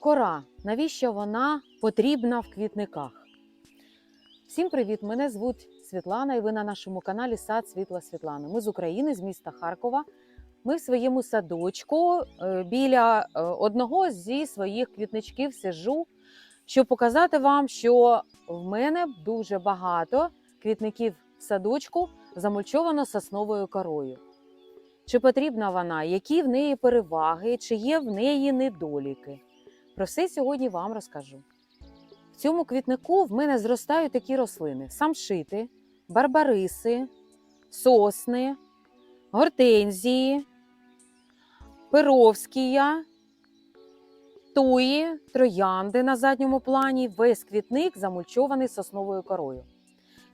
Кора. Навіщо вона потрібна в квітниках? Всім привіт! Мене звуть Світлана, і ви на нашому каналі Сад Світла Світлани. Ми з України, з міста Харкова. Ми в своєму садочку е, біля е, одного зі своїх квітничків сижу, щоб показати вам, що в мене дуже багато квітників в садочку замульчовано сосновою корою. Чи потрібна вона, які в неї переваги, чи є в неї недоліки? Про все сьогодні вам розкажу. В цьому квітнику в мене зростають такі рослини: самшити, барбариси, сосни, гортензії, перовськія, туї, троянди на задньому плані. Весь квітник замульчований сосновою корою.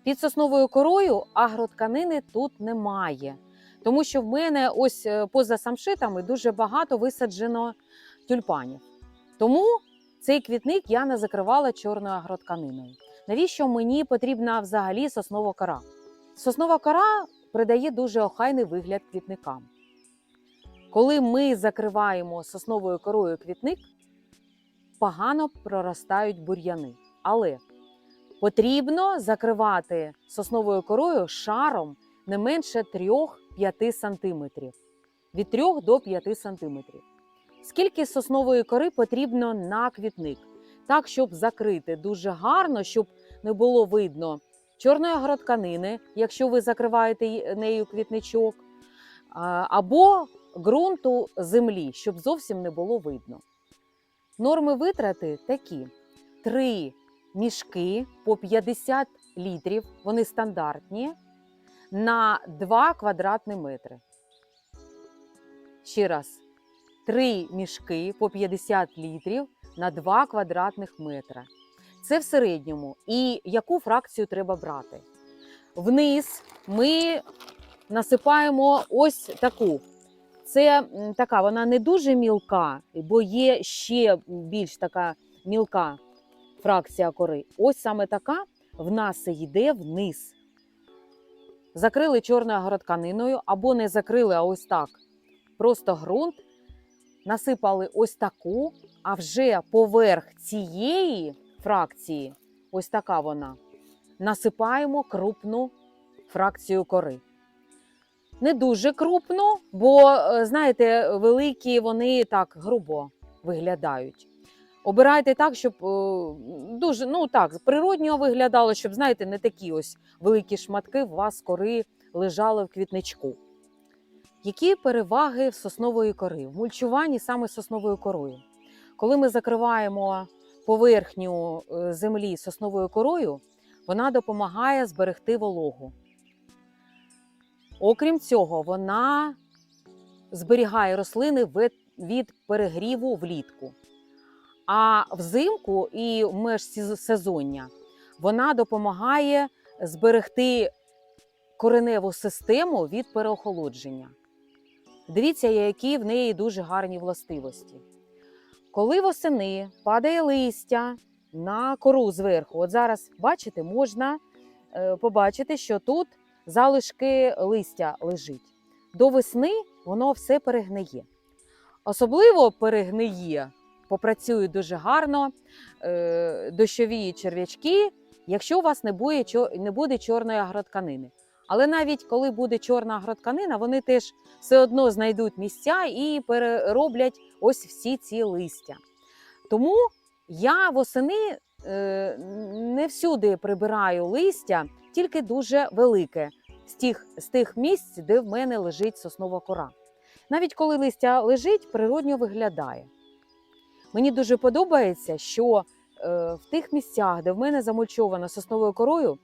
Під сосновою корою агротканини тут немає, тому що в мене ось е, поза самшитами дуже багато висаджено тюльпанів. Тому цей квітник я не закривала чорною агротканиною. Навіщо мені потрібна взагалі соснова кора? Соснова кора придає дуже охайний вигляд квітникам. Коли ми закриваємо сосновою корою квітник, погано проростають бур'яни. Але потрібно закривати сосновою корою шаром не менше 3-5 см. Від 3 до 5 см. Скільки соснової кори потрібно на квітник? Так, щоб закрити дуже гарно, щоб не було видно чорної агротканини, якщо ви закриваєте нею квітничок, або ґрунту землі, щоб зовсім не було видно. Норми витрати такі: три мішки по 50 літрів, вони стандартні, на 2 квадратні метри. Ще раз, три мішки по 50 літрів на 2 квадратних метра. Це в середньому. І яку фракцію треба брати? Вниз ми насипаємо ось таку. Це така, вона не дуже мілка, бо є ще більш така мілка фракція кори. Ось саме така в нас йде вниз. Закрили чорною агротканиною або не закрили, а ось так. Просто ґрунт, насипали ось таку, а вже поверх цієї фракції, ось така вона, насипаємо крупну фракцію кори. Не дуже крупну, бо, е, знаєте, великі вони так грубо виглядають. Обирайте так, щоб е, дуже ну так, природньо виглядало, щоб, знаєте, не такі ось великі шматки у вас кори лежали в квітничку. Які переваги соснової кори? В мульчуванні саме сосновою корою. Коли ми закриваємо поверхню е, землі сосновою корою, вона допомагає зберегти вологу. Окрім цього, вона зберігає рослини від- перегріву влітку. А взимку і в межсезоння вона допомагає зберегти кореневу систему від переохолодження. Дивіться, які в неї дуже гарні властивості. Коли восени падає листя на кору зверху, от зараз бачите, можна е, побачити, що тут залишки листя лежить. До весни воно все перегниє. Особливо перегниє, попрацюють дуже гарно е, дощові черв'ячки, якщо у вас не буде, чо- не буде чорної агротканини. Але навіть коли буде чорна агротканина, вони теж все одно знайдуть місця і перероблять ось всі ці листя. Тому я восени е, не всюди прибираю листя, тільки дуже велике з тих, з тих місць, де в мене лежить соснова кора. Навіть коли листя лежить, природньо виглядає. Мені дуже подобається, що е, в тих місцях, де в мене замульчовано сосновою корою,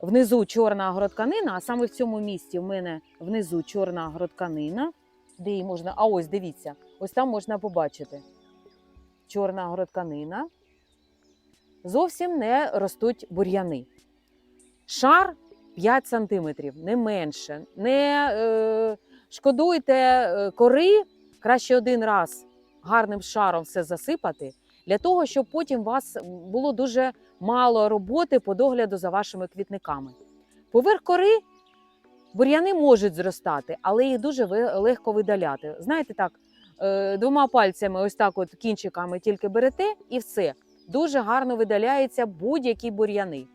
внизу чорна агротканина, а саме в цьому місці в мене внизу чорна агротканина, де її можна. А ось дивіться, ось там можна побачити. Чорна агротканина. Зовсім не ростуть бур'яни. Шар 5 см, не менше. Не е, шкодуйте е, кори, краще один раз гарним шаром все засипати, для того, щоб потім у вас було дуже мало роботи по догляду за вашими квітниками. Поверх кори бур'яни можуть зростати, але їх дуже легко видаляти. Знаєте, так, е, двома пальцями, ось так, от кінчиками тільки берете, і все. Дуже гарно видаляються будь-які бур'яни.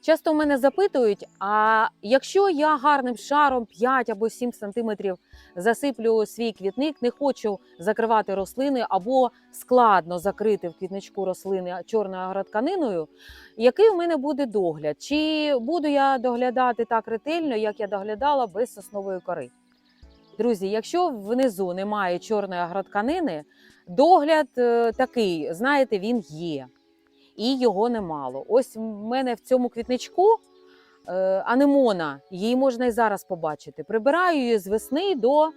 Часто мене запитують: а якщо я гарним шаром 5 або 7 сантиметрів засиплю свій квітник, не хочу закривати рослини або складно закрити в квітничку рослини чорною агротканиною, який у мене буде догляд? Чи буду я доглядати так ретельно, як я доглядала без соснової кори? Друзі, якщо внизу немає чорної агротканини, догляд е, такий, знаєте, він є. І його немало. Ось в мене в цьому квітничку е, анемона, її можна і зараз побачити. Прибираю її з весни до е,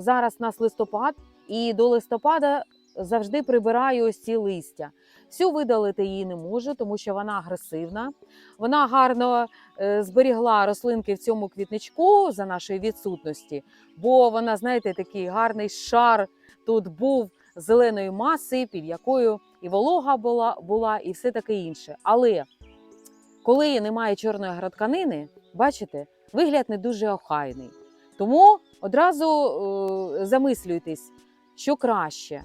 зараз нас листопад, і до листопада завжди прибираю ось ці листя. Всю видалити її не можу, тому що вона агресивна. Вона гарно е, зберігла рослинки в цьому квітничку за нашої відсутності, бо вона, знаєте, такий гарний шар тут був зеленої маси, під якою і волога була, була, і все таке інше. Але коли немає чорної агротканини, бачите, вигляд не дуже охайний. Тому одразу е, замислюйтесь, що краще.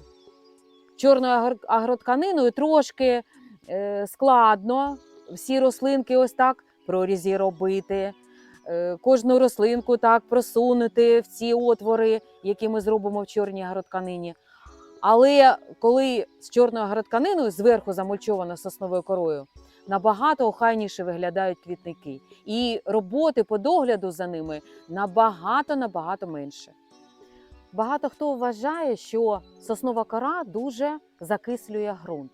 Чорною агр- агротканиною трошки е, складно всі рослинки ось так прорізі робити, е, кожну рослинку так просунути в ці отвори, які ми зробимо в чорній агротканині. Але коли з чорною агротканиною зверху замульчовано сосновою корою, набагато охайніше виглядають квітники. І роботи по догляду за ними набагато набагато менше. Багато хто вважає, що соснова кора дуже закислює ґрунт.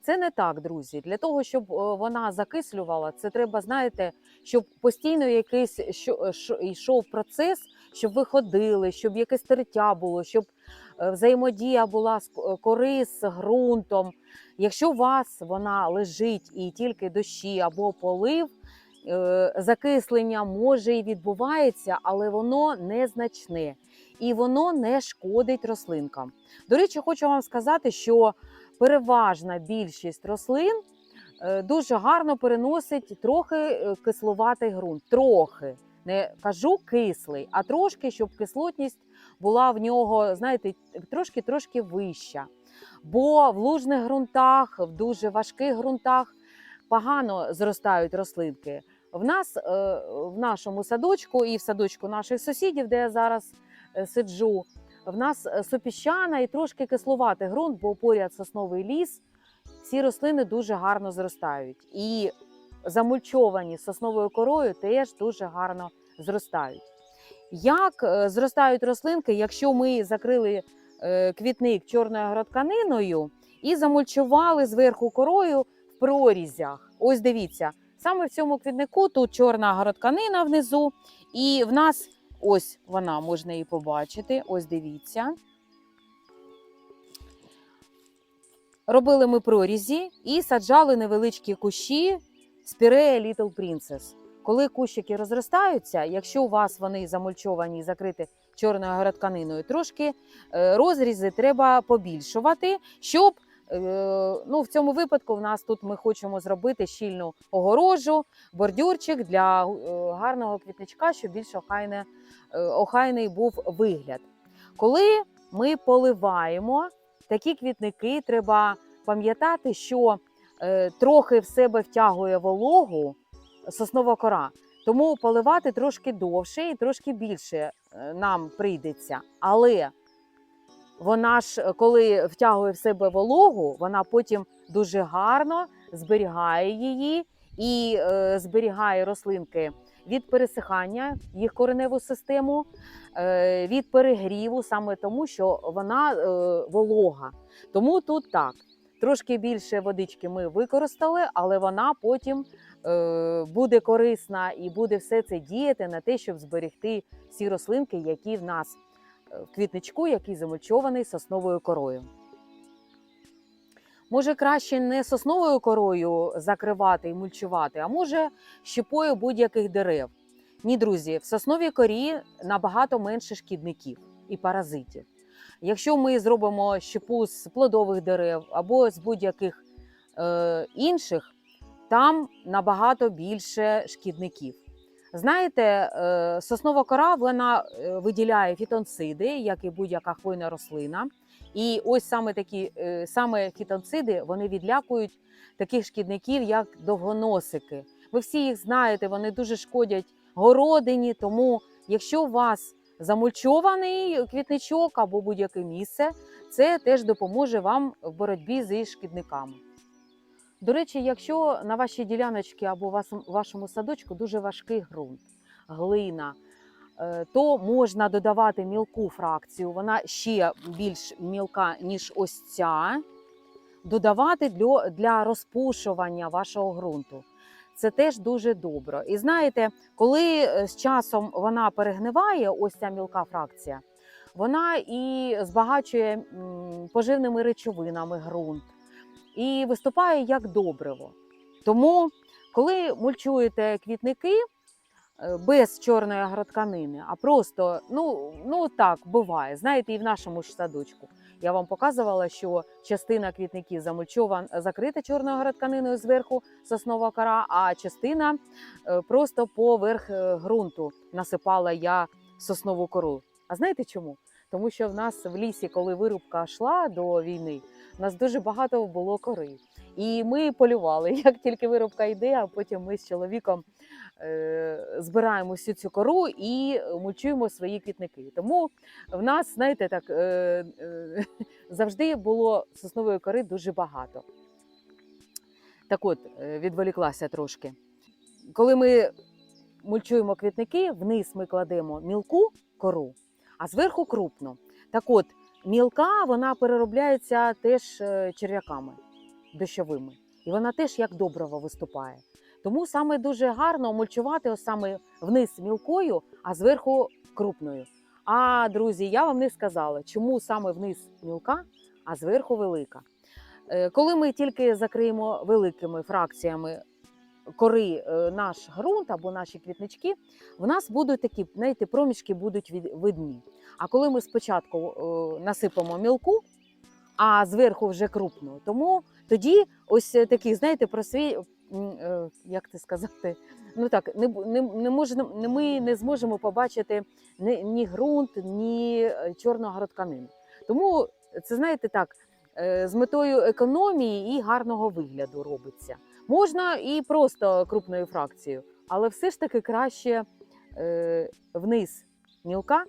Це не так, друзі. Для того, щоб е, вона закислювала, це треба, знаєте, щоб постійно якийсь е, йшов процес, щоб ви ходили, щоб якесь тертя було, щоб взаємодія була з кори з ґрунтом. Якщо у вас вона лежить і тільки дощі або полив, е, закислення може і відбувається, але воно незначне і воно не шкодить рослинкам. До речі, хочу вам сказати, що переважна більшість рослин е, дуже гарно переносить трохи е, кислуватий ґрунт. Трохи. Не кажу кислий, а трошки, щоб кислотність була в нього, знаєте, трошки-трошки вища. Бо в лужних ґрунтах, в дуже важких ґрунтах погано зростають рослинки. В нас е, в нашому садочку і в садочку наших сусідів, де я зараз е, сиджу, в нас е, супіщана і трошки кислуватий ґрунт, бо поряд сосновий ліс, всі рослини дуже гарно зростають. І замульчовані сосновою корою теж дуже гарно зростають. Як е, зростають рослинки, якщо ми закрили е, квітник чорною агротканиною і замульчували зверху корою в прорізях? Ось дивіться, саме в цьому квітнику тут чорна агротканина внизу, і в нас ось вона можна її побачити. Ось дивіться. Робили ми прорізі і саджали невеличкі кущі спірея Little Princess. Коли кущики розростаються, якщо у вас вони замульчовані і закриті чорною агротканиною, трошки е, розрізи треба побільшувати, щоб е, ну, в цьому випадку в нас тут ми хочемо зробити щільну огорожу, бордюрчик для е, гарного квітничка, щоб більш охайне, охайний був вигляд. Коли ми поливаємо такі квітники, треба пам'ятати, що трохи в себе втягує вологу соснова кора. Тому поливати трошки довше і трошки більше е, нам прийдеться. Але вона ж, е, коли втягує в себе вологу, вона потім дуже гарно зберігає її і е, зберігає рослинки від пересихання, їх кореневу систему, е, від перегріву, саме тому, що вона е, волога. Тому тут так. Трошки більше водички ми використали, але вона потім е, буде корисна і буде все це діяти на те, щоб зберегти всі рослинки, які в нас е, в квітничку, який замульчований сосновою корою. Може, краще не сосновою корою закривати і мульчувати, а може щепою будь-яких дерев. Ні, друзі, в сосновій корі набагато менше шкідників і паразитів. Якщо ми зробимо щепу з плодових дерев або з будь-яких е, інших, там набагато більше шкідників. Знаєте, е, соснова кора вона е, виділяє фітонциди, як і будь-яка хвойна рослина. І ось саме такі е, саме фітонциди вони відлякують таких шкідників, як довгоносики. Ви всі їх знаєте, вони дуже шкодять городині. Тому, якщо у вас замульчований квітничок або будь-яке місце, це теж допоможе вам в боротьбі зі шкідниками. До речі, якщо на вашій діляночці або вашому садочку дуже важкий ґрунт, глина, е, то можна додавати мілку фракцію, вона ще більш мілка, ніж ось ця, додавати для, для розпушування вашого ґрунту. Це теж дуже добре. І знаєте, коли е, з часом вона перегниває, ось ця мілка фракція, вона і збагачує поживними речовинами ґрунт і виступає як добриво. Тому, коли мульчуєте квітники е, без чорної агротканини, а просто ну, ну так буває. Знаєте, і в нашому ж садочку я вам показувала, що частина квітників замульчована закрита чорною агротканиною зверху соснова кора, а частина е, просто поверх е, ґрунту насипала я соснову кору. А знаєте чому? Тому що в нас в лісі, коли вирубка йшла до війни, у нас дуже багато було кори. І ми полювали, як тільки вирубка йде, а потім ми з чоловіком е, збираємо всю цю кору і мульчуємо свої квітники. Тому в нас, знаєте, так е, е, завжди було соснової кори дуже багато. Так от, відволіклася трошки. Коли ми мульчуємо квітники, вниз ми кладемо мілку кору, а зверху крупну. Так от, мілка вона переробляється теж черв'яками дощовими. І вона теж як добрива виступає. Тому саме дуже гарно мульчувати ось саме вниз мілкою, а зверху крупною. А друзі, я вам не сказала, чому саме вниз мілка, а зверху велика. Е, Коли ми тільки закриємо великими фракціями кори е, наш ґрунт або наші квітнички, в нас будуть такі, знаєте, проміжки будуть видні. А коли ми спочатку е, насипемо мілку, а зверху вже крупну, тому тоді ось е, такий, знаєте, просвій, м, е, як це сказати, ну так, не, не, не можна, не, ми не зможемо побачити ні, ні ґрунт, ні е, чорну агротканину. Тому це, знаєте, так, з метою економії і гарного вигляду робиться. Можна і просто крупною фракцією, але все ж таки краще вниз мілка,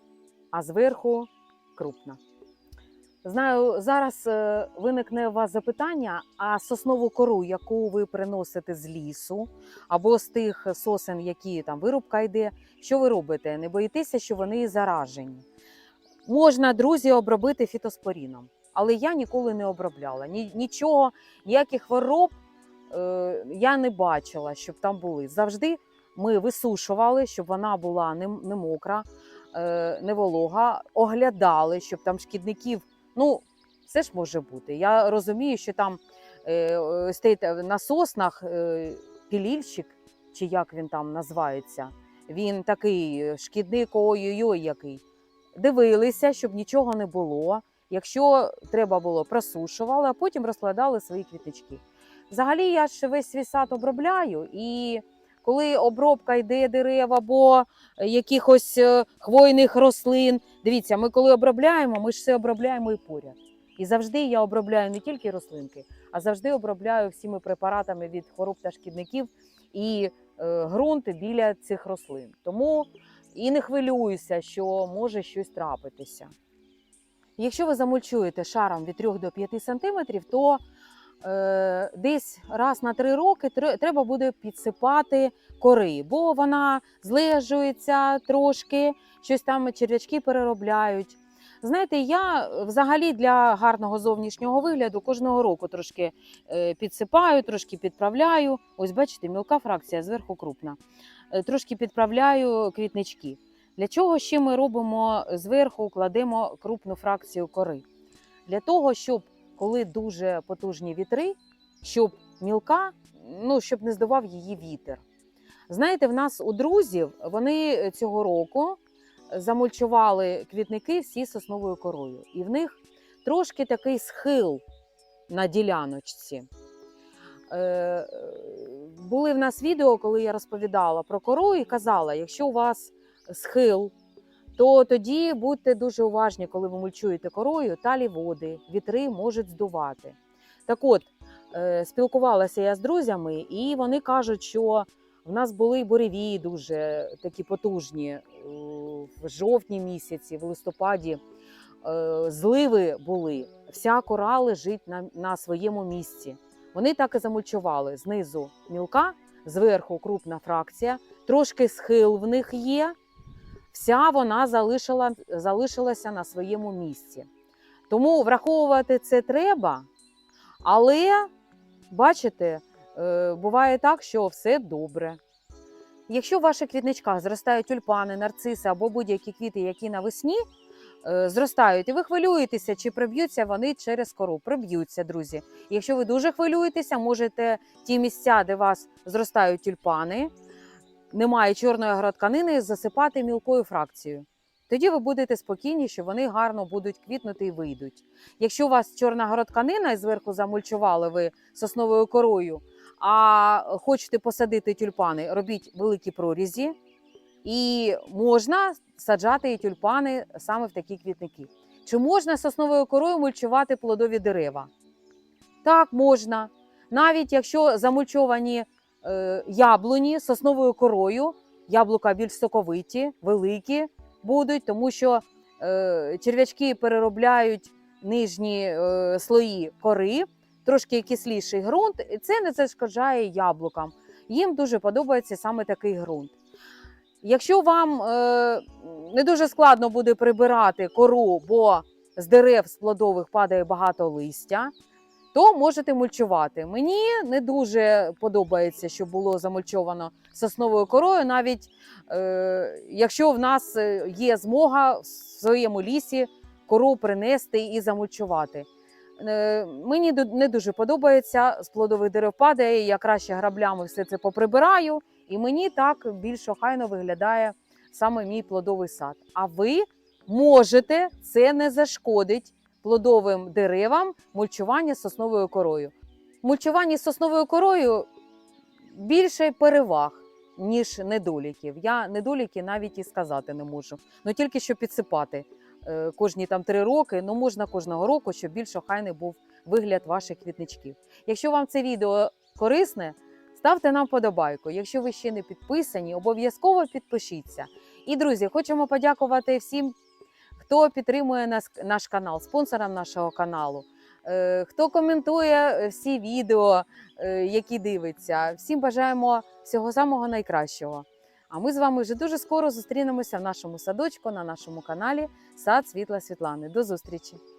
а зверху крупна. Знаю, зараз е, виникне у вас запитання: а соснову кору, яку ви приносите з лісу, або з тих сосен, які там вирубка йде, що ви робите? Не боїтеся, що вони заражені? Можна, друзі, обробити фітоспоріном, але я ніколи не обробляла. Нічого, ніяких хвороб е, я не бачила, щоб там були. Завжди ми висушували, щоб вона була не, не мокра, е, не волога, оглядали, щоб там шкідників. Ну, все ж може бути. Я розумію, що там е, ось цей та- на соснах е, пілільщик, чи як він там називається, він такий е, шкідник, ой-ой-ой, який. Дивилися, щоб нічого не було. Якщо треба було, просушували, а потім розкладали свої квіточки. Взагалі, я ж весь свій сад обробляю, і коли обробка йде дерев або якихось е, хвойних рослин, дивіться, ми коли обробляємо, ми ж все обробляємо і поряд. І завжди я обробляю не тільки рослинки, а завжди обробляю всіми препаратами від хвороб та шкідників і е, ґрунт біля цих рослин. Тому і не хвилююся, що може щось трапитися. Якщо ви замульчуєте шаром від 3 до 5 см, то е, десь раз на 3 роки треба буде підсипати кори, бо вона злежується трошки, щось там черв'ячки переробляють. Знаєте, я е, взагалі для гарного зовнішнього вигляду кожного року трошки е, підсипаю, трошки підправляю. Ось бачите, мілка фракція зверху крупна. Е, Трошки підправляю квітнички. Для чого ще ми робимо зверху, кладемо крупну фракцію кори? Для того, щоб коли дуже потужні вітри, щоб мілка, ну щоб не здував її вітер. Знаєте, в нас у друзів вони цього року замульчували квітники всі сосновою корою, і в них трошки такий схил на діляночці. Е, були в нас відео, коли я розповідала про кору і казала, якщо у вас схил, то тоді будьте дуже уважні, коли ви мульчуєте корою, талі води, вітри можуть здувати. Так от, е, спілкувалася я з друзями, і вони кажуть, що в нас були буревії дуже такі потужні е, в жовтні місяці, в листопаді. Е, Зливи були, вся кора лежить на, на своєму місці. Вони так і замульчували. Знизу мілка, зверху крупна фракція, трошки схил в них є. Вся вона залишила, залишилася на своєму місці. Тому враховувати це треба, але бачите, е, буває так, що все добре. Якщо в ваших квітничках зростають тюльпани, нарциси або будь-які квіти, які навесні е, зростають, і ви хвилюєтеся, чи приб'ються вони через кору. Приб'ються, друзі. Якщо ви дуже хвилюєтеся, можете ті місця, де у вас зростають тюльпани, немає чорної агротканини, засипати мілкою фракцією. Тоді ви будете спокійні, що вони гарно будуть квітнути і вийдуть. Якщо у вас чорна агротканина і зверху замульчували ви сосновою корою, а хочете посадити тюльпани, робіть великі прорізі, і можна саджати і тюльпани саме в такі квітники. Чи можна сосновою корою мульчувати плодові дерева? Так, можна. Навіть якщо замульчовані е, яблуні сосновою корою, яблука більш соковиті, великі будуть, тому що е, черв'ячки переробляють нижні е, слої кори, трошки кисліший ґрунт, і це не зашкоджає яблукам. Їм дуже подобається саме такий ґрунт. Якщо вам не дуже складно буде прибирати кору, бо з дерев з плодових падає багато листя, то можете мульчувати. Мені не дуже подобається, щоб було замульчовано сосновою корою, навіть е, якщо в нас е, є змога в своєму лісі кору принести і замульчувати. Е, Мені не дуже подобається, з плодових дерев падає, я краще граблями все це поприбираю, і мені так більш охайно виглядає саме мій плодовий сад. А ви можете, це не зашкодить плодовим деревам мульчування сосновою корою. Мульчування сосновою корою більше переваг, ніж недоліків. Я недоліки навіть і сказати не можу. Ну тільки що підсипати е, кожні там три роки, ну можна кожного року, щоб більш охайний був вигляд ваших квітничків. Якщо вам це відео корисне, ставте нам подобайку. Якщо ви ще не підписані, обов'язково підпишіться. І друзі, хочемо подякувати всім, хто підтримує нас, наш канал, спонсором нашого каналу. е, Хто коментує всі відео, е, які дивиться, всім бажаємо всього самого найкращого. А ми з вами вже дуже скоро зустрінемося в нашому садочку на нашому каналі Сад Світла Світлани. До зустрічі!